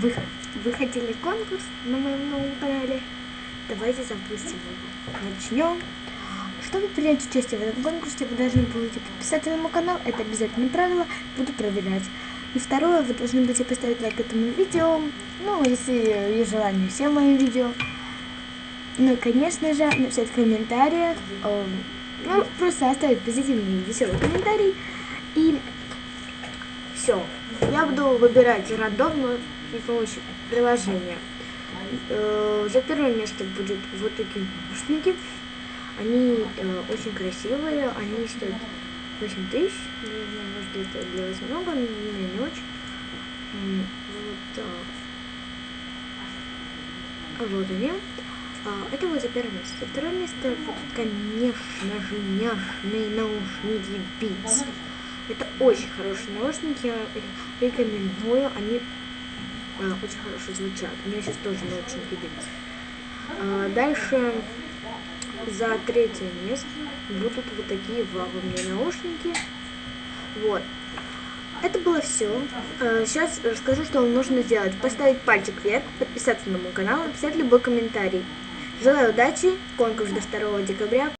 вы, вы хотели конкурс на моем новом канале? Давайте запустим его. Начнем. Чтобы принять участие в этом конкурсе, вы должны будете подписаться на мой канал. Это обязательное правило. Буду проверять. И второе, вы должны будете поставить лайк этому видео. Ну, если есть желание всем моим видео. Ну и, конечно же, написать в комментариях. ну, просто оставить позитивный веселый комментарий. И все. Я буду выбирать рандомно при помощи. Э, За первое место будет вот такие наушники. Они э, очень красивые, они стоят 8 тысяч. Не знаю, может это для вас много, но мне не очень. Вот, а, вот они. А, Это вот за первое место. Второе место будут, конечно же, няшные наушники Beats. Это очень хорошие наушники, я рекомендую. Они очень хорошо звучат. Меня сейчас тоже наушники Beats. А, Дальше за третье место будут вот такие вагонные наушники. Вот. Это было все. Сейчас расскажу, что вам нужно сделать. Поставить пальчик вверх, подписаться на мой канал, написать любой комментарий. Желаю удачи. Конкурс до 2 декабря.